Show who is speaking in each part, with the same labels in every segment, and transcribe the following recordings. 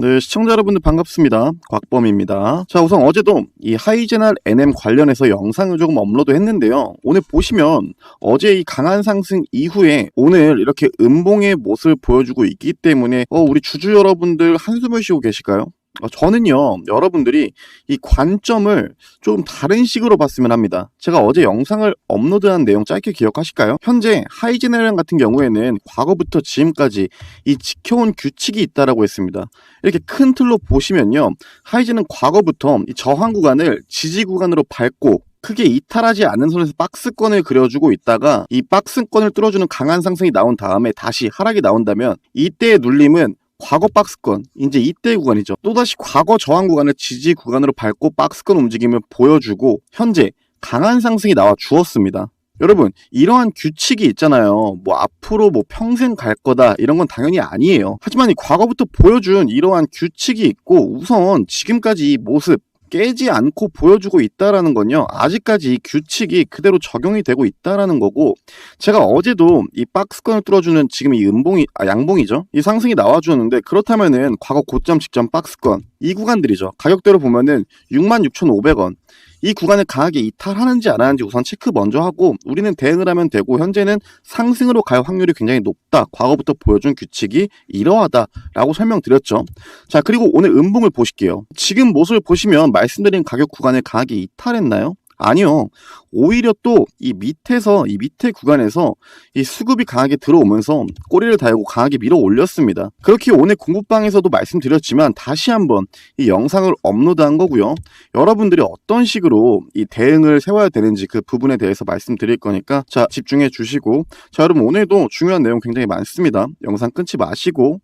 Speaker 1: 네, 시청자 여러분들 반갑습니다. 곽범입니다. 자, 우선 어제도 이 하이제날 NM 관련해서 영상을 조금 업로드 했는데요. 오늘 보시면 어제 이 강한 상승 이후에 오늘 이렇게 음봉의 모습을 보여주고 있기 때문에 어, 우리 주주 여러분들 한숨을 쉬고 계실까요? 어, 저는요, 여러분들이 이 관점을 좀 다른 식으로 봤으면 합니다. 제가 어제 영상을 업로드한 내용 짧게 기억하실까요? 현재 하이제네랑 같은 경우에는 과거부터 지금까지 이 지켜온 규칙이 있다라고 했습니다. 이렇게 큰 틀로 보시면요, 하이제는 과거부터 이 저항 구간을 지지 구간으로 밟고 크게 이탈하지 않은 선에서 박스권을 그려주고 있다가 이 박스권을 뚫어주는 강한 상승이 나온 다음에 다시 하락이 나온다면 이때의 눌림은 과거 박스권, 이제 이때 구간이죠. 또다시 과거 저항 구간을 지지 구간으로 밟고 박스권 움직임을 보여주고 현재 강한 상승이 나와 주었습니다. 여러분, 이러한 규칙이 있잖아요. 뭐 앞으로 뭐 평생 갈 거다 이런 건 당연히 아니에요. 하지만 이 과거부터 보여준 이러한 규칙이 있고 우선 지금까지 이 모습 깨지 않고 보여주고 있다라는 건요. 아직까지 이 규칙이 그대로 적용이 되고 있다라는 거고 제가 어제도 이 박스권을 뚫어주는 지금 이 음봉이 아 양봉이죠. 이 상승이 나와주었는데 그렇다면은 과거 고점 직전 박스권 이 구간들이죠. 가격대로 보면은 66,500원 이 구간을 강하게 이탈하는지 안 하는지 우선 체크 먼저 하고 우리는 대응을 하면 되고 현재는 상승으로 갈 확률이 굉장히 높다. 과거부터 보여준 규칙이 이러하다라고 설명드렸죠. 자 그리고 오늘 음봉을 보실게요. 지금 모습을 보시면 말씀드린 가격 구간을 강하게 이탈했나요? 아니요. 오히려 또 이 밑에서 이 밑에 구간에서 이 수급이 강하게 들어오면서 꼬리를 달고 강하게 밀어 올렸습니다. 그렇게 오늘 공부방에서도 말씀드렸지만 다시 한번 이 영상을 업로드한 거고요. 여러분들이 어떤 식으로 이 대응을 세워야 되는지 그 부분에 대해서 말씀드릴 거니까 자 집중해 주시고 자 여러분 오늘도 중요한 내용 굉장히 많습니다. 영상 끊지 마시고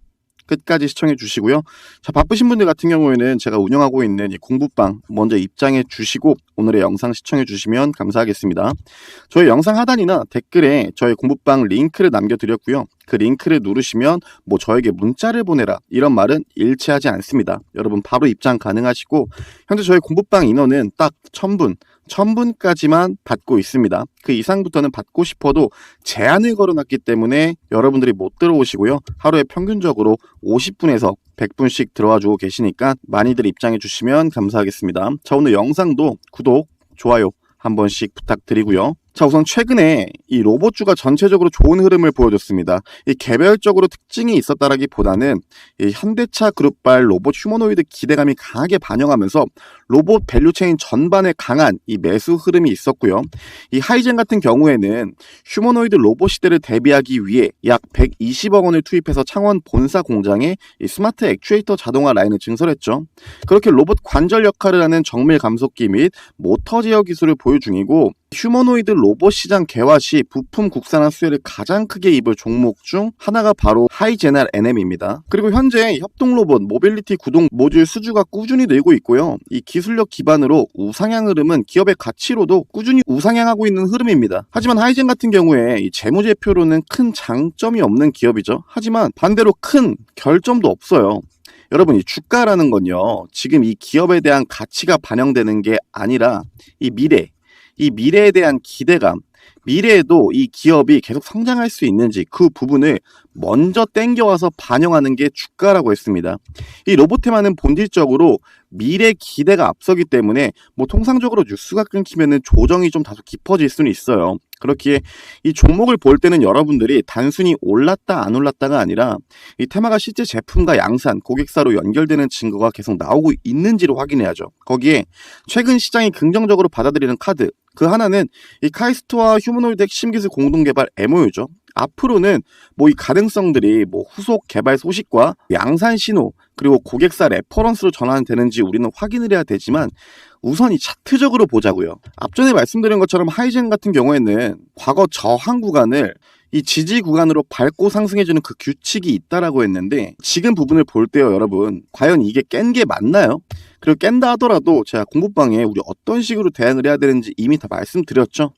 Speaker 1: 끝까지 시청해 주시고요. 자, 바쁘신 분들 같은 경우에는 제가 운영하고 있는 이 공부방 먼저 입장해 주시고 오늘의 영상 시청해 주시면 감사하겠습니다. 저희 영상 하단이나 댓글에 저희 공부방 링크를 남겨드렸고요. 그 링크를 누르시면 뭐 저에게 문자를 보내라 이런 말은 일치하지 않습니다. 여러분 바로 입장 가능하시고 현재 저희 공부방 인원은 딱 1000분 1000분까지만 받고 있습니다. 그 이상부터는 받고 싶어도 제한을 걸어놨기 때문에 여러분들이 못 들어오시고요. 하루에 평균적으로 50분에서 100분씩 들어와 주고 계시니까 많이들 입장해 주시면 감사하겠습니다. 자, 오늘 영상도 구독, 좋아요 한 번씩 부탁드리고요. 자, 우선 최근에 이 로봇주가 전체적으로 좋은 흐름을 보여줬습니다. 이 개별적으로 특징이 있었다라기보다는 이 현대차 그룹발 로봇 휴머노이드 기대감이 강하게 반영하면서 로봇 밸류체인 전반에 강한 이 매수 흐름이 있었고요. 이 하이젠 같은 경우에는 휴머노이드 로봇 시대를 대비하기 위해 약 120억 원을 투입해서 창원 본사 공장에 이 스마트 액추에이터 자동화 라인을 증설했죠. 그렇게 로봇 관절 역할을 하는 정밀 감속기 및 모터 제어 기술을 보유 중이고 휴머노이드 로봇 시장 개화 시 부품 국산화 수혜를 가장 크게 입을 종목 중 하나가 바로 하이제날 NM입니다. 그리고 현재 협동 로봇 모빌리티 구동 모듈 수주가 꾸준히 늘고 있고요. 이 기술력 기반으로 우상향 흐름은 기업의 가치로도 꾸준히 우상향하고 있는 흐름입니다. 하지만 하이젠 같은 경우에 이 재무제표로는 큰 장점이 없는 기업이죠. 하지만 반대로 큰 결점도 없어요. 여러분, 이 주가라는 건요, 지금 이 기업에 대한 가치가 반영되는 게 아니라 이 미래, 이 미래에 대한 기대감, 미래에도 이 기업이 계속 성장할 수 있는지 그 부분을 먼저 땡겨와서 반영하는 게 주가라고 했습니다. 이 로보테마는 본질적으로 미래 기대가 앞서기 때문에 뭐 통상적으로 뉴스가 끊기면은 조정이 좀 다소 깊어질 수는 있어요. 그렇기에 이 종목을 볼 때는 여러분들이 단순히 올랐다 안 올랐다가 아니라 이 테마가 실제 제품과 양산, 고객사로 연결되는 증거가 계속 나오고 있는지를 확인해야죠. 거기에 최근 시장이 긍정적으로 받아들이는 카드 그 하나는 이 카이스트와 휴 핵심 기술 공동 개발 MOU죠. 앞으로는 뭐 이 가능성들이 뭐 후속 개발 소식과 양산 신호 그리고 고객사 레퍼런스로 전환되는지 우리는 확인을 해야 되지만 우선 이 차트적으로 보자고요. 앞전에 말씀드린 것처럼 하이젠 같은 경우에는 과거 저항 구간을 이 지지 구간으로 밟고 상승해주는 그 규칙이 있다라고 했는데 지금 부분을 볼 때요 여러분 과연 이게 깬 게 맞나요? 그리고 깬다 하더라도 제가 공부방에 우리 어떤 식으로 대응을 해야 되는지 이미 다 말씀드렸죠.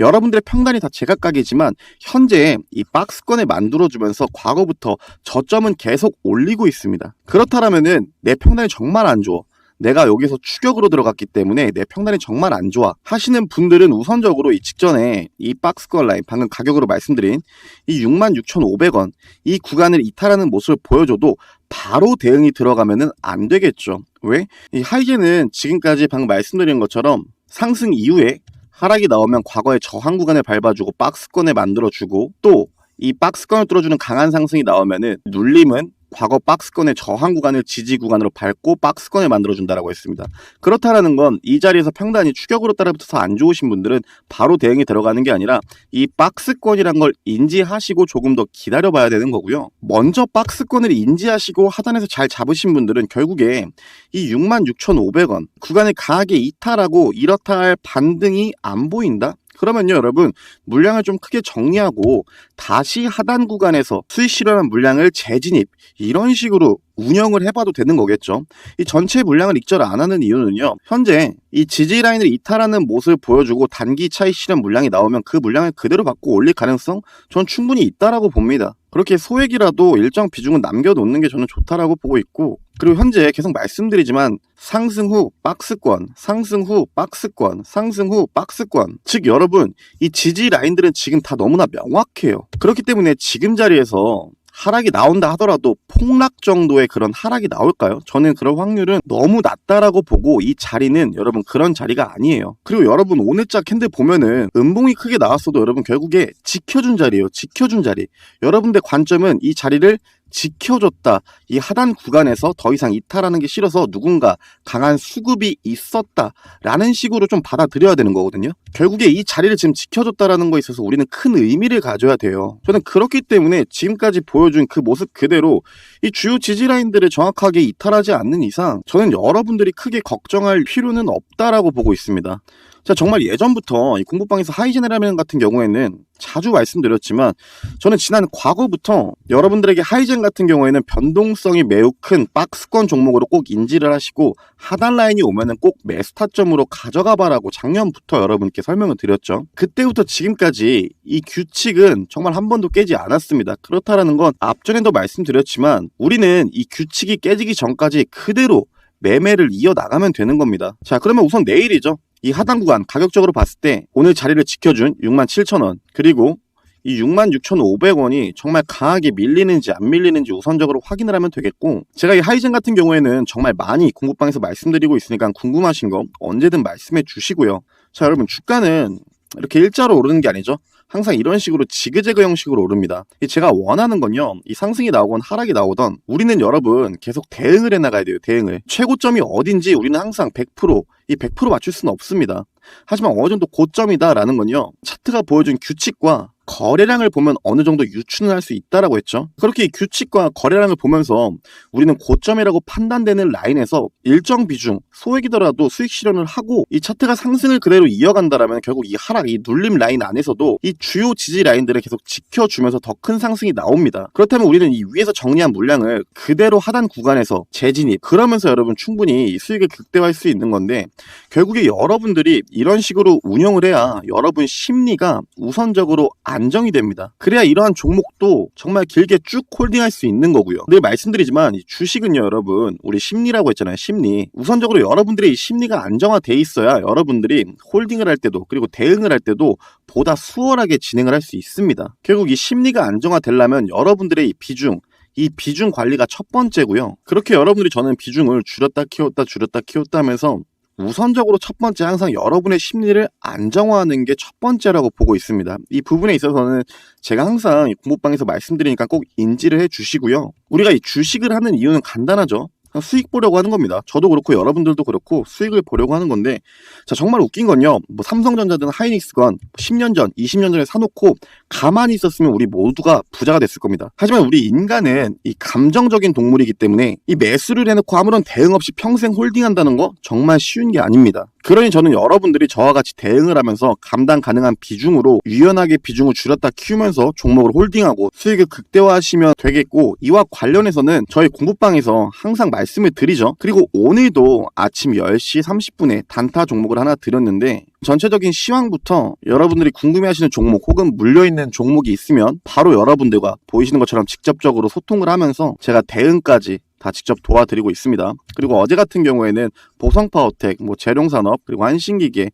Speaker 1: 여러분들의 평단이 다 제각각이지만 현재 이 박스권을 만들어주면서 과거부터 저점은 계속 올리고 있습니다. 그렇다면은 내 평단이 정말 안 좋아. 내가 여기서 추격으로 들어갔기 때문에 내 평단이 정말 안 좋아 하시는 분들은 우선적으로 이 직전에 이 박스권 라인 방금 가격으로 말씀드린 이 66,500원 이 구간을 이탈하는 모습을 보여줘도 바로 대응이 들어가면은 안 되겠죠. 왜? 이 하이젠은 지금까지 방금 말씀드린 것처럼 상승 이후에 하락이 나오면 과거의 저항 구간을 밟아주고 박스권을 만들어주고 또 이 박스권을 뚫어주는 강한 상승이 나오면은 눌림은 과거 박스권의 저항 구간을 지지 구간으로 밟고 박스권을 만들어준다라고 했습니다. 그렇다라는 건 이 자리에서 평단이 추격으로 따라붙어서 안 좋으신 분들은 바로 대응이 들어가는 게 아니라 이 박스권이란 걸 인지하시고 조금 더 기다려봐야 되는 거고요. 먼저 박스권을 인지하시고 하단에서 잘 잡으신 분들은 결국에 이 66,500원 구간을 강하게 이탈하고 이렇다 할 반등이 안 보인다? 그러면요, 여러분, 물량을 좀 크게 정리하고 다시 하단 구간에서 수익 실현한 물량을 재진입, 이런 식으로 운영을 해봐도 되는 거겠죠. 이 전체 물량을 익절 안 하는 이유는요, 현재 이 지지 라인을 이탈하는 모습을 보여주고 단기 차익 실현 물량이 나오면 그 물량을 그대로 받고 올릴 가능성 전 충분히 있다라고 봅니다. 그렇게 소액이라도 일정 비중은 남겨놓는 게 저는 좋다라고 보고 있고 그리고 현재 계속 말씀드리지만 상승 후 박스권, 상승 후 박스권, 상승 후 박스권. 즉 여러분 이 지지 라인들은 지금 다 너무나 명확해요. 그렇기 때문에 지금 자리에서 하락이 나온다 하더라도 폭락 정도의 그런 하락이 나올까요? 저는 그런 확률은 너무 낮다라고 보고 이 자리는 여러분 그런 자리가 아니에요. 그리고 여러분 오늘자 캔들 보면은 음봉이 크게 나왔어도 여러분 결국에 지켜준 자리예요. 지켜준 자리. 여러분들 관점은 이 자리를 지켜줬다. 이 하단 구간에서 더 이상 이탈하는 게 싫어서 누군가 강한 수급이 있었다라는 식으로 좀 받아들여야 되는 거거든요. 결국에 이 자리를 지금 지켜줬다라는 거에 있어서 우리는 큰 의미를 가져야 돼요. 저는 그렇기 때문에 지금까지 보여준 그 모습 그대로 이 주요 지지 라인들을 정확하게 이탈하지 않는 이상 저는 여러분들이 크게 걱정할 필요는 없다라고 보고 있습니다. 자, 정말 예전부터 이 공부방에서 하이젠이라면 같은 경우에는 자주 말씀드렸지만 저는 지난 과거부터 여러분들에게 하이젠 같은 경우에는 변동성이 매우 큰 박스권 종목으로 꼭 인지를 하시고 하단 라인이 오면은 꼭 매수 타점으로 가져가 봐라고 작년부터 여러분께 설명을 드렸죠. 그때부터 지금까지 이 규칙은 정말 한 번도 깨지 않았습니다. 그렇다라는 건 앞전에도 말씀드렸지만 우리는 이 규칙이 깨지기 전까지 그대로 매매를 이어나가면 되는 겁니다. 자, 그러면 우선 내일이죠. 이 하단 구간 가격적으로 봤을 때 오늘 자리를 지켜준 67,000원 그리고 이 66,500원이 정말 강하게 밀리는지 안 밀리는지 우선적으로 확인을 하면 되겠고 제가 이 하이젠 같은 경우에는 정말 많이 공부방에서 말씀드리고 있으니까 궁금하신 거 언제든 말씀해 주시고요. 자 여러분 주가는 이렇게 일자로 오르는 게 아니죠. 항상 이런 식으로 지그재그 형식으로 오릅니다. 제가 원하는 건요, 이 상승이 나오건 하락이 나오던 우리는 여러분 계속 대응을 해 나가야 돼요, 대응을. 최고점이 어딘지 우리는 항상 100%, 이 100% 맞출 수는 없습니다. 하지만 어느 정도 고점이다라는 건요, 차트가 보여준 규칙과 거래량을 보면 어느 정도 유추는 할 수 있다라고 했죠. 그렇게 규칙과 거래량을 보면서 우리는 고점이라고 판단되는 라인에서 일정 비중 소액이더라도 수익 실현을 하고 이 차트가 상승을 그대로 이어간다라면 결국 이 하락 이 눌림 라인 안에서도 이 주요 지지 라인들을 계속 지켜주면서 더 큰 상승이 나옵니다. 그렇다면 우리는 이 위에서 정리한 물량을 그대로 하단 구간에서 재진입 그러면서 여러분 충분히 수익을 극대화할 수 있는 건데 결국에 여러분들이 이런 식으로 운영을 해야 여러분 심리가 우선적으로 안정이 됩니다. 그래야 이러한 종목도 정말 길게 쭉 홀딩할 수 있는 거고요. 늘 말씀드리지만 주식은요, 여러분, 우리 심리라고 했잖아요. 심리. 우선적으로 여러분들의 이 심리가 안정화돼 있어야 여러분들이 홀딩을 할 때도 그리고 대응을 할 때도 보다 수월하게 진행을 할 수 있습니다. 결국 이 심리가 안정화되려면 여러분들의 이 비중 이 비중 관리가 첫 번째고요. 그렇게 여러분들이 저는 비중을 줄였다 키웠다 줄였다 키웠다 하면서 우선적으로 첫 번째 항상 여러분의 심리를 안정화하는 게 첫 번째라고 보고 있습니다. 이 부분에 있어서는 제가 항상 공부방에서 말씀드리니까 꼭 인지를 해 주시고요. 우리가 이 주식을 하는 이유는 간단하죠. 수익 보려고 하는 겁니다. 저도 그렇고 여러분들도 그렇고 수익을 보려고 하는 건데 자 정말 웃긴 건요. 뭐 삼성전자든 하이닉스건 10년 전, 20년 전에 사놓고 가만히 있었으면 우리 모두가 부자가 됐을 겁니다. 하지만 우리 인간은 이 감정적인 동물이기 때문에 이 매수를 해놓고 아무런 대응 없이 평생 홀딩한다는 거 정말 쉬운 게 아닙니다. 그러니 저는 여러분들이 저와 같이 대응을 하면서 감당 가능한 비중으로 유연하게 비중을 줄였다 키우면서 종목을 홀딩하고 수익을 극대화하시면 되겠고 이와 관련해서는 저희 공부방에서 항상 말씀을 드리죠. 그리고 오늘도 아침 10시 30분에 단타 종목을 하나 드렸는데 전체적인 시황부터 여러분들이 궁금해하시는 종목 혹은 물려있는 종목이 있으면 바로 여러분들과 보이시는 것처럼 직접적으로 소통을 하면서 제가 대응까지 다 직접 도와드리고 있습니다. 그리고 어제 같은 경우에는 보성파워텍, 뭐 재룡산업, 그리고 한신기계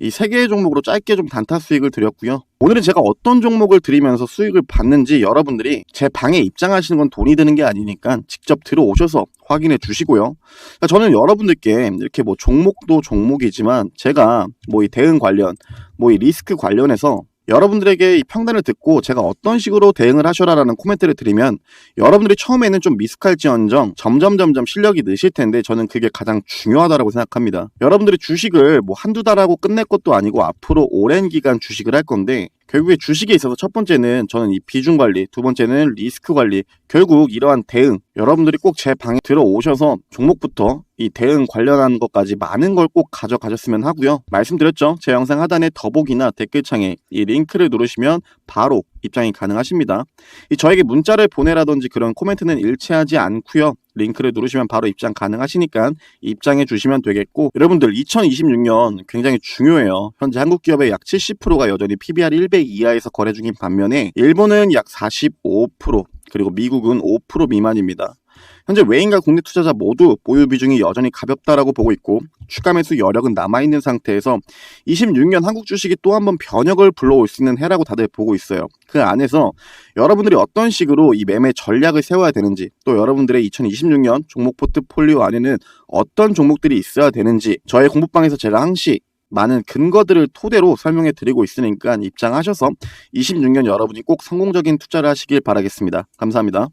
Speaker 1: 이 세 개의 종목으로 짧게 좀 단타 수익을 드렸고요. 오늘은 제가 어떤 종목을 드리면서 수익을 받는지 여러분들이 제 방에 입장하시는 건 돈이 드는 게 아니니까 직접 들어오셔서 확인해 주시고요. 그러니까 저는 여러분들께 이렇게 뭐 종목도 종목이지만 제가 뭐 이 대응 관련, 뭐 이 리스크 관련해서 여러분들에게 이 평단을 듣고 제가 어떤 식으로 대응을 하셔라라는 코멘트를 드리면 여러분들이 처음에는 좀 미숙할지언정 점점 점점 실력이 느실 텐데 저는 그게 가장 중요하다고 생각합니다. 여러분들이 주식을 뭐 한두 달 하고 끝낼 것도 아니고 앞으로 오랜 기간 주식을 할 건데 결국에 주식에 있어서 첫 번째는 저는 이 비중 관리, 두 번째는 리스크 관리, 결국 이러한 대응, 여러분들이 꼭 제 방에 들어오셔서 종목부터 이 대응 관련한 것까지 많은 걸 꼭 가져가셨으면 하고요. 말씀드렸죠? 제 영상 하단에 더보기나 댓글창에 이 링크를 누르시면 바로 입장이 가능하십니다. 이 저에게 문자를 보내라든지 그런 코멘트는 일치하지 않고요. 링크를 누르시면 바로 입장 가능하시니까 입장해 주시면 되겠고 여러분들 2026년 굉장히 중요해요. 현재 한국 기업의 약 70%가 여전히 PBR 1배 이하에서 거래 중인 반면에 일본은 약 45% 그리고 미국은 5% 미만입니다. 현재 외인과 국내 투자자 모두 보유 비중이 여전히 가볍다라고 보고 있고 추가 매수 여력은 남아있는 상태에서 26년 한국 주식이 또 한 번 변혁을 불러올 수 있는 해라고 다들 보고 있어요. 그 안에서 여러분들이 어떤 식으로 이 매매 전략을 세워야 되는지 또 여러분들의 2026년 종목 포트폴리오 안에는 어떤 종목들이 있어야 되는지 저의 공부방에서 제가 항시 많은 근거들을 토대로 설명해 드리고 있으니까 입장하셔서 26년 여러분이 꼭 성공적인 투자를 하시길 바라겠습니다. 감사합니다.